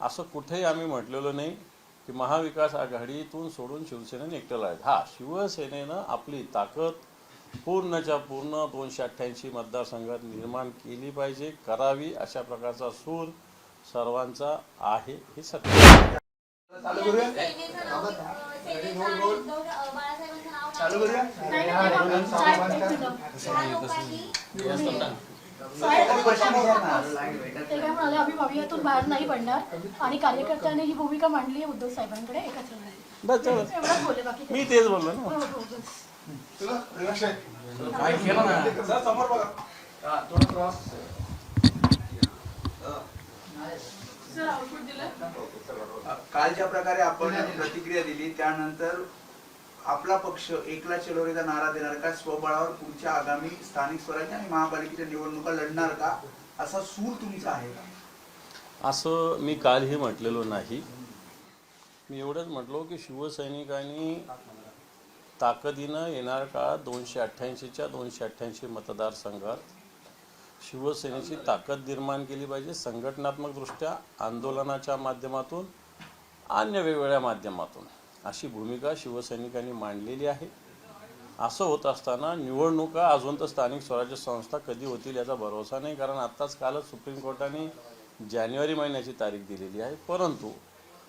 असं कुठेही आम्ही म्हटलेलो नाही की महाविकास आघाडीतून सोडून शिवसेनेने एकटं आहेत. हा शिवसेनेनं आपली ताकद पूर्णच्या पूर्ण दोनशे अठ्ठ्याऐंशी मतदारसंघात निर्माण केली पाहिजे करावी अशा प्रकारचा सूर सर्वांचा आहे. हे सत्य आहे. चालू ते म्हणाले आम्ही भवियातून बाहेर नाही पडणार. आणि कार्यकर्त्यांनी ही भूमिका मांडली आहे उद्धव साहेबांकडे एकत्र राहणार. बस झालं. एवढंच बोलले बाकी काही. मी तेच बोललो ना. हो, हो, बस. काय केलं ना. हा, थोडं क्रॉस काल ज्या प्रकारे आपण प्रतिक्रिया दिली. त्यानंतर आपला पक्ष एकला चलोरेचा नारा देणार का? स्वबळावर पुढच्या आगामी स्थानिक स्वराज्य आणि महापालिकेच्या निवडणुका लढणार का? असा सूर तुमचा आहे का? असं मी कालही म्हटलेलो नाही. मी एवढंच म्हटलो की शिवसैनिकांनी ताकदीनं येणार का दोनशे अठ्ठ्याऐंशीच्या दोनशे अठ्ठ्याऐंशी मतदारसंघात? शिवसेनेची ताकद निर्माण केली पाहिजे संघटनात्मकदृष्ट्या आंदोलनाच्या माध्यमातून अन्य वेगवेगळ्या माध्यमातून. अशी भूमिका शिवसैनिकांनी मांडलेली आहे. असं होत असताना निवडणुका अजून तर स्थानिक स्वराज्य संस्था कधी होतील याचा भरोसा नाही कारण आत्ताच कालच सुप्रीम कोर्टाने जानेवारी महिन्याची तारीख दिलेली आहे. परंतु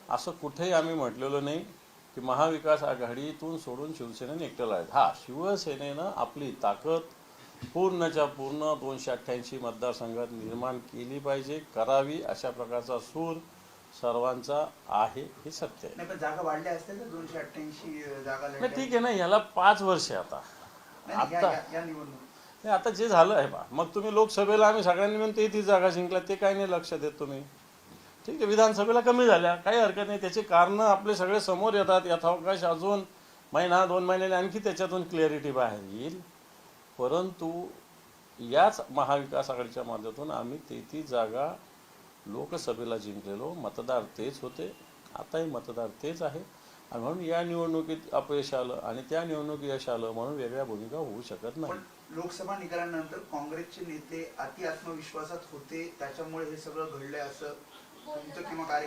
असं कुठेही आम्ही म्हटलेलो नाही की महाविकास आघाडीतून सोडून शिवसेनेने एकटं आहेत हा शिवसेनेनं आपली ताकद पूर्णच्या पूर्ण दोनशे अठ्ठ्याऐंशी मतदारसंघात निर्माण केली पाहिजे करावी अशा प्रकारचा सूर सर्वांचा आहे हे सत्य आहे. नाही पण जागा वाढल्या असत्या तर दोनशे अठ्ठ्याऐंशी जागा नाही लढल्या ठीक आहे ना याला पाच वर्ष आहे आता. नाही, नाही, या- आता या- या निवडणूक नाही आता जे झालं आहे बा मग तुम्ही लोकसभेला आम्ही सगळ्यांनी मिळून तेहतीस जागा जिंकल्या ते काय नाही लक्ष देत तुम्ही. ठीक आहे विधानसभेला कमी झाल्या काही हरकत नाही त्याची कारणं आपले सगळे समोर येतात यथावकाश अजून महिना दोन महिन्याने आणखी त्याच्यातून क्लॅरिटी बाहेर येईल. परंतु याच महाविकास आघाडीच्या माध्यमातून आम्ही तेहतीस जागा लोकसभेला जिंकलेलो मतदार तेच होते. आताही मतदार तेच आहे. आणि म्हणून या निवडणुकीत अपयश आलं आणि त्या निवडणुकीत यश आलं म्हणून वेगळ्या भूमिका होऊ शकत नाही. लोकसभा निकालानंतर काँग्रेसचे नेते अति आत्मविश्वासात होते. त्याच्यामुळे हे सगळं घडलंय असं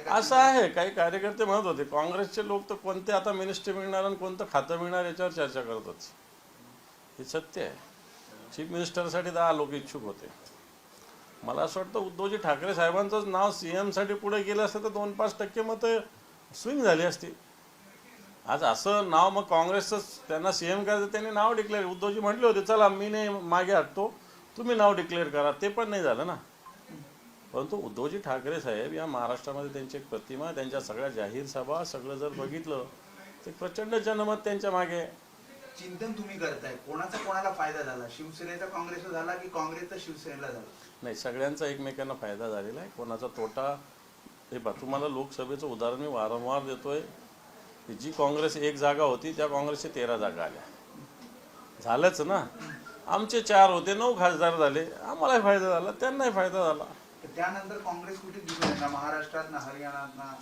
असं आहे. काही कार्यकर्ते म्हणत होते काँग्रेसचे लोक तर कोणते आता मिनिस्टर मिळणार आणि कोणतं खातं मिळणार याच्यावर चर्चा करत होते. हे सत्य आहे. चीफ मिनिस्टरसाठी दहा लोक इच्छुक होते. मला असं वाटतं उद्धवजी ठाकरे साहेबांचंच नाव सी एमसाठी पुढे गेलं असतं तर दोन पाच टक्के मतं स्विंग झाली असती. आज असं नाव मग काँग्रेसचं त्यांना सी एम करायचं त्यांनी नाव डिक्लेअर उद्धवजी म्हटले होते चला मी नाही मागे हटतो तुम्ही नाव डिक्लेअर करा. ते पण नाही झालं ना. परंतु उद्धवजी ठाकरे साहेब या महाराष्ट्रामध्ये त्यांची एक प्रतिमा त्यांच्या सगळ्या जाहीर सभा सगळं जर बघितलं तर प्रचंड जनमत त्यांच्या मागे आहे. चिंतन तुम्ही करताय. कोणाचा कोणाला फायदा झाला? शिवसेनेचा काँग्रेसला झाला की काँग्रेसचा शिवसेनेला झाला? नाही सगळ्यांचा एकमेकांना फायदा झालेला आहे. कोणाचा तोटा हे पहा तुम्हाला लोकसभेचं उदाहरण मी वारंवार देतोय. की जी काँग्रेस एक जागा होती त्या काँग्रेसचे तेरा जागा आल्या. झालंच ना. आमचे चार होते नऊ खासदार झाले. आम्हालाही फायदा झाला त्यांनाही फायदा झाला. तर त्यानंतर काँग्रेस कुठे दिसून ना महाराष्ट्रात ना हरियाणात ना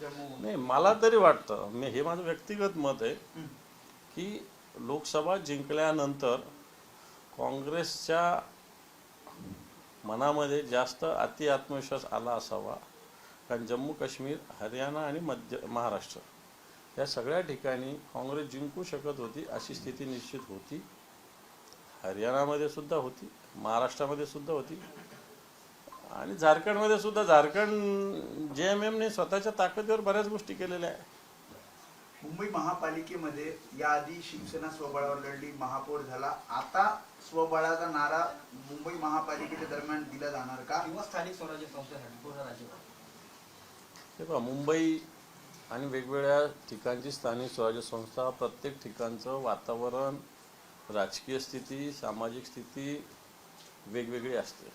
जम्मू? नाही मला तरी वाटतं मी हे माझं व्यक्तिगत मत आहे. की लोकसभा जिंकल्यानंतर काँग्रेसच्या मनामध्ये जास्त अति आत्मविश्वास आला असावा कारण जम्मू काश्मीर हरियाणा आणि मध्य महाराष्ट्र या सगळ्या ठिकाणी काँग्रेस जिंकू शकत होती अशी स्थिती निश्चित होती. हरियाणामध्ये सुद्धा होती महाराष्ट्रामध्ये सुद्धा होती आणि झारखंडमध्ये सुद्धा. झारखंड जे एम एमने स्वतःच्या ताकदीवर बऱ्याच गोष्टी केलेल्या आहे मुंबई महापालिकेमध्ये याआधी शिवसेना स्वबळावर लढली महापौर झाला. आता स्वबळाचा नारा मुंबई महापालिकेच्या दरम्यान दिला जाणार का? किंवा स्थानिक स्वराज्य संस्थेसाठी पूर्ण राज्यभर. हे मुंबई आणि वेगवेगळ्या ठिकाणची स्थानिक स्वराज्य संस्था प्रत्येक ठिकाणचं वातावरण राजकीय स्थिती सामाजिक स्थिती वेगवेगळी असते.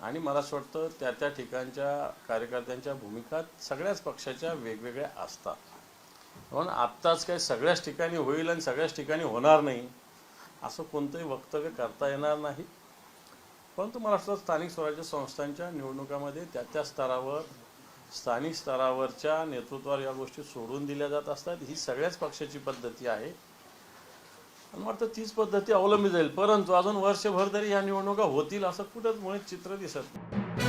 आणि मला असं वाटतं त्या त्या ठिकाणच्या कार्यकर्त्यांच्या भूमिका सगळ्याच पक्षाच्या वेगवेगळ्या असतात. पण आत्ताच काय सगळ्याच ठिकाणी होईल आणि सगळ्याच ठिकाणी होणार नाही असं कोणतंही वक्तव्य करता येणार नाही. परंतु मला वाटतं स्थानिक स्वराज्य संस्थांच्या निवडणुकामध्ये त्या त्या स्तरावर स्थानिक स्तरावरच्या नेतृत्वावर या गोष्टी सोडून दिल्या जात असतात. ही सगळ्याच पक्षाची पद्धती आहे. आणि मला वाटतं तीच पद्धती अवलंबली जाईल. परंतु अजून वर्षभर तरी ह्या निवडणुका होतील असं कुठंच मुळे चित्र दिसत नाही.